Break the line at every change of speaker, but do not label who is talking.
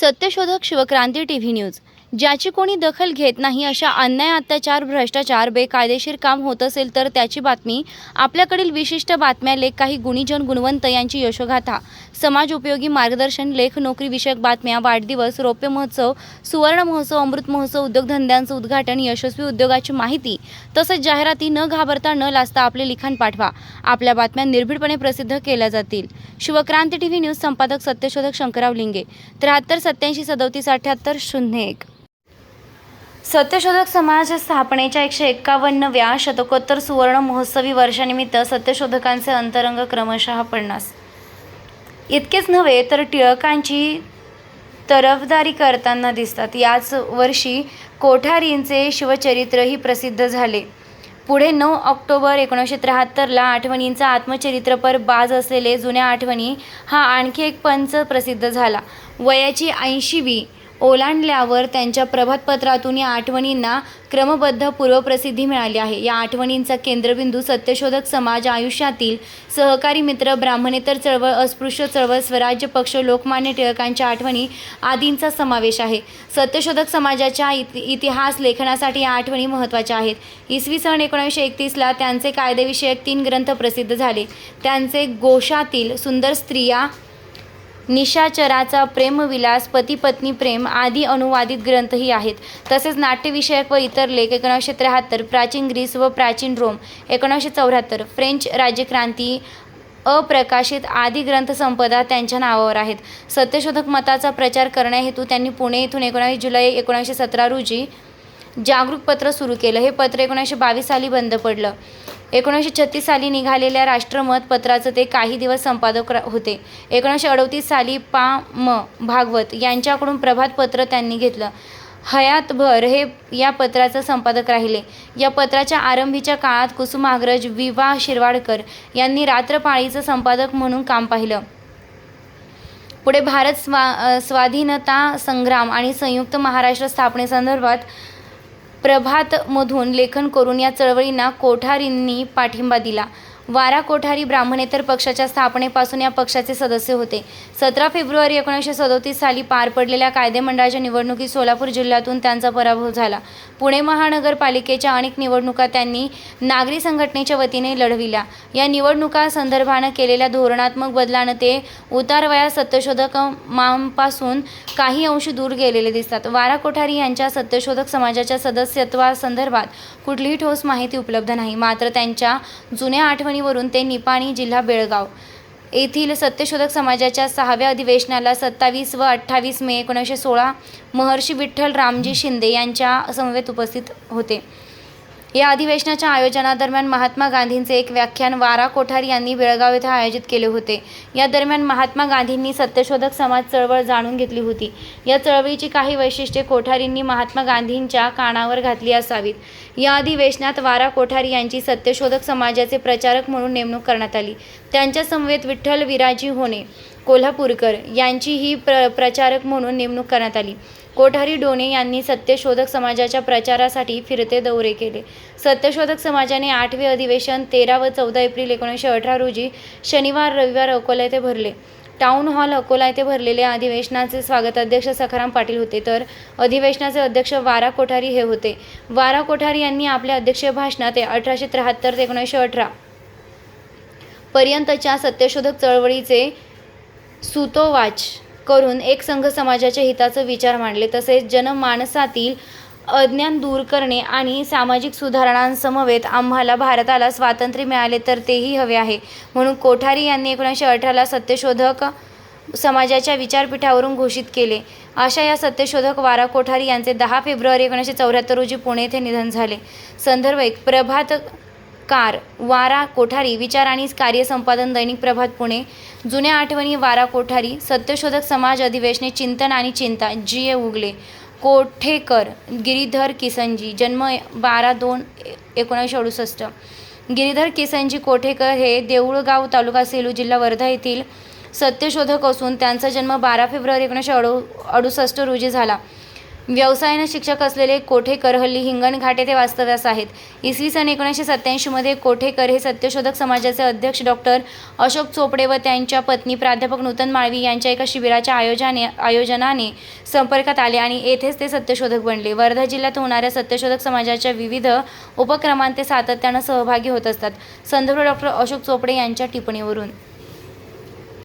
सत्यशोधक Shivkranti T V news. ज्याची कोणी दखल घेत नाही अशा अन्याय अत्याचार भ्रष्टाचार बेकायदेशीर काम होत असेल तर त्याची बातमी आपल्याकडील विशिष्ट बातम्या लेख काही गुणीजन गुणवंत यांची यशोगाथा. समाज उपयोगी मार्गदर्शन लेख नोकरी विषयक बातम्या वाढदिवस रौप्य महोत्सव सुवर्ण महोत्सव अमृत महोत्सव उद्योगधंद्यांचं उद्घाटन यशस्वी उद्योगाची माहिती तसेच जाहिराती न घाबरता न लाजता आपले लिखाण पाठवा. आपल्या बातम्या निर्भीडपणे प्रसिद्ध केल्या जातील. शिवक्रांती टी व्ही न्यूज संपादक सत्यशोधक शंकरराव लिंगे. त्र्याहत्तर सत्याऐंशी सदोतीस अठ्याहत्तर शून्य एक. सत्यशोधक समाज स्थापनेच्या एकशे एक्कावन्नव्या शतकोत्तर सुवर्ण महोत्सवी वर्षानिमित्त सत्यशोधकांचे अंतरंग क्रमशः पन्नास. इतकेच नव्हे तर टिळकांची तरफदारी करताना दिसतात. याच वर्षी कोठारींचे शिवचरित्रही प्रसिद्ध झाले. पुढे नऊ ऑक्टोबर एकोणीसशे त्र्याहत्तरला आठवणींचा आत्मचरित्रपर बाज असलेले जुन्या आठवणी हा आणखी एक पंच प्रसिद्ध झाला. वयाची ऐंशीवी ओलांडल्यावर त्यांच्या प्रभातपत्रातून या आठवणींना क्रमबद्ध पूर्वप्रसिद्धी मिळाली आहे. या आठवणींचा केंद्रबिंदू सत्यशोधक समाज आयुष्यातील सहकारी मित्र ब्राह्मणेतर चळवळ अस्पृश्य चळवळ स्वराज्य पक्ष लोकमान्य टिळकांच्या आठवणी आदींचा समावेश आहे. सत्यशोधक समाजाच्या इति इतिहास लेखनासाठी या आठवणी महत्त्वाच्या आहेत. इसवी सन एकोणीसशे एकतीसला त्यांचे कायदेविषयक तीन ग्रंथ प्रसिद्ध झाले. त्यांचे गोशातील सुंदर स्त्रिया निशाचराचा प्रेमविलास पतीपत्नी प्रेम आदी अनुवादित ग्रंथही आहेत. तसेच नाट्यविषयक व इतर लेख एकोणीसशे त्र्याहत्तर प्राचीन ग्रीस व प्राचीन रोम एकोणीसशे चौऱ्याहत्तर फ्रेंच राज्यक्रांती अप्रकाशित आदी ग्रंथसंपदा त्यांच्या नावावर आहेत. सत्यशोधक मताचा प्रचार करण्याहेतू त्यांनी पुणे येथून एकोणावीस जुलै एकोणीसशे सतरा रोजी जागरूक पत्र सुरू केलं. हे पत्र एकोणीसशे बावीस साली बंद पडलं. एकोणीसशे छत्तीस साली निघालेल्या राष्ट्रमत पत्राचं ते काही दिवस संपादक होते. एकोणीसशे अडतीस साली पा. म. भागवत यांच्याकडून प्रभात पत्र त्यांनी घेतलं. हयातभर हे या पत्राचं संपादक राहिले. या पत्राच्या आरंभीच्या काळात कुसुमाग्रज विवा शिरवाडकर यांनी रात्रपाळीचं संपादक म्हणून काम पाहिलं. पुढे भारत स्वा स्वाधीनता संग्राम आणि संयुक्त महाराष्ट्र स्थापनेसंदर्भात प्रभातमधून लेखन करून या चळवळींना कोठारींनी पाठिंबा दिला. वारा कोठारी ब्राह्मणेतर पक्षाच्या स्थापनेपासून या पक्षाचे सदस्य होते. सतरा फेब्रुवारी एकोणीसशे सदोतीस साली पार पडलेल्या कायदेमंडळाच्या निवडणुकीत सोलापूर जिल्ह्यातून त्यांचा पराभव झाला. पुणे महानगरपालिकेच्या अनेक निवडणुका त्यांनी नागरी संघटनेच्या वतीने लढविल्या. या निवडणुका संदर्भानं केलेल्या धोरणात्मक बदलानं ते उतारवया सत्यशोधक मांपासून काही अंश दूर गेलेले दिसतात. वारा कोठारी यांच्या सत्यशोधक समाजाच्या सदस्यत्वासंदर्भात कुठलीही ठोस माहिती उपलब्ध नाही. मात्र त्यांच्या जुन्या आठवणीवरून ते निपाणी जिल्हा बेळगाव. येथील सत्यशोधक समाजाच्या सहाव्या अधिवेशनाला सत्तावीस व अठ्ठावीस मे एकोणीसशे सोळा महर्षी विठ्ठल रामजी शिंदे यांच्या समवेत उपस्थित होते. या अधिवेशनाच्या आयोजनादरम्यान महात्मा गांधींचे एक व्याख्यान वारा कोठारी यांनी बेळगाव येथे आयोजित केले होते. या दरम्यान महात्मा गांधींनी सत्यशोधक समाज चळवळ जाणून घेतली होती. या चळवळीची काही वैशिष्ट्ये कोठारींनी महात्मा गांधींच्या कानावर घातली असावीत. या अधिवेशनात वारा कोठारी यांची सत्यशोधक समाजाचे प्रचारक म्हणून नेमणूक करण्यात आली. त्यांच्या समवेत विठ्ठल विराजी होणे कोल्हापूरकर यांचीही प्र प्रचारक म्हणून नेमणूक करण्यात आली. कोठारी डोणे यांनी सत्यशोधक समाजाच्या प्रचारासाठी फिरते दौरे केले. सत्यशोधक समाजाने आठवे अधिवेशन तेरा व चौदा एप्रिल एकोणीसशे अठरा रोजी शनिवार रविवार अकोला येथे भरले. टाउन हॉल अकोला येथे भरलेल्या अधिवेशनाचे स्वागताध्यक्ष सखाराम पाटील होते. तर अधिवेशनाचे अध्यक्ष वारा कोठारी हे होते. वारा कोठारी यांनी आपल्या अध्यक्षीय भाषणात अठराशे त्र्याहत्तर ते एकोणीसशे अठरा पर्यंतच्या सत्यशोधक चळवळीचे सुतोवाच करून एक संघ समाजाच्या हिताचे विचार मांडले. तसेच जनमानसातील अज्ञान दूर करणे आणि सामाजिक सुधारणांसमवेत आम्हाला भारताला स्वातंत्र्य मिळाले तर तेही हवे आहे. म्हणून कोठारी यांनी एकोणीसशे अठराला सत्यशोधक समाजाच्या विचारपीठावरून घोषित केले. अशा या सत्यशोधक वारा कोठारी यांचे दहा फेब्रुवारी एकोणीसशे चौऱ्याहत्तर रोजी पुणे येथे निधन झाले. संदर्भ एक प्रभात कार वारा कोठारी विचार आणि कार्यसंपादन दैनिक प्रभात पुणे जुन्या आठवणी वारा कोठारी सत्यशोधक समाज अधिवेशने चिंतन आणि चिंता जी ए उगले कोठेकर गिरीधर किसनजी जन्म बारा दोन एकोणीसशे अडुसष्ट. गिरीधर किसनजी कोठेकर हे देऊळगाव तालुका सेलू जिल्हा वर्धा येथील सत्यशोधक असून त्यांचा जन्म बारा फेब्रुवारी एकोणीसशे अडु अडुसष्ट रोजी झाला. व्यवसायाने शिक्षक असलेले कोठेकर हल्ली हिंगणघाट येथे वास्तव्यास आहेत. इसवी सन एकोणीसशे सत्त्याऐंशीमध्ये कोठेकर हे सत्यशोधक समाजाचे अध्यक्ष डॉक्टर अशोक चोपडे व त्यांच्या पत्नी प्राध्यापक नूतन माळवी यांच्या एका शिबिराच्या आयोजने आयोजनाने संपर्कात आले आणि येथेच ते सत्यशोधक बनले. वर्धा जिल्ह्यात होणाऱ्या सत्यशोधक समाजाच्या विविध उपक्रमांत ते सातत्यानं सहभागी होत असतात. संदर्भ डॉक्टर अशोक चोपडे यांच्या टिप्पणीवरून.